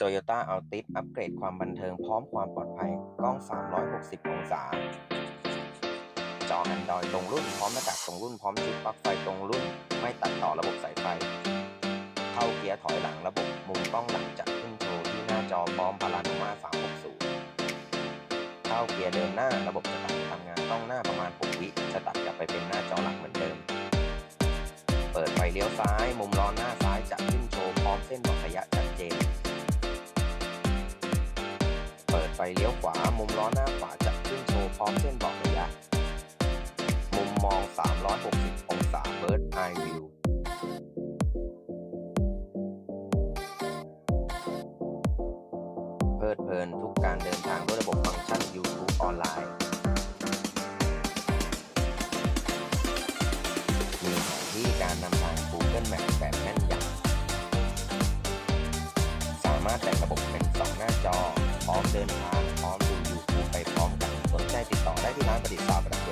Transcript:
Toyota Altis อัปเกรดความบันเทิงพร้อมความปลอดภัย กล้อง 360 องศา จอ Android ตรงรุ่น พร้อมหน้ากากตรงรุ่น พร้อมชุดปลั๊กไฟตรงรุ่น ไม่ตัดต่อระบบสายไฟ เข้าเกียร์ถอยหลังระบบมุมกล้องหลังจัดขึ้นโชว์ที่หน้าจอพร้อมพาราโนมา 360 เข้าเกียร์เดินหน้าระบบจะตัดทำงานต้องหน้าประมาณ 6 วิ จะตัดกลับไปเป็นหน้าจอหลักเหมือนเดิม เปิดไฟเลี้ยวซ้าย มุมล้อหน้าซ้ายจะขึ้นโชว์พร้อมเส้นบอกระยะชัดเจน ฟเลี้ยวขวา มุมล้อหน้าขวาจะขึ้นโชว์พร้อมเส้นบอกระยะ มุมมอง 360 องศา Bird Eye View เพลิดเพลินทุกการเดินทางด้วยระบบฟังก์ชัน YouTube ออนไลน์ มีแผนที่การนำทาง Google Map แบบแม่นยำสามารถแบ่งระบบเป็น 2 หน้าจอ อมเดินทางพร้อมดูยูทูบไปพร้อมกันสนใจติดต่อได้ที่ร้านปฏิษฐ์สาวประดั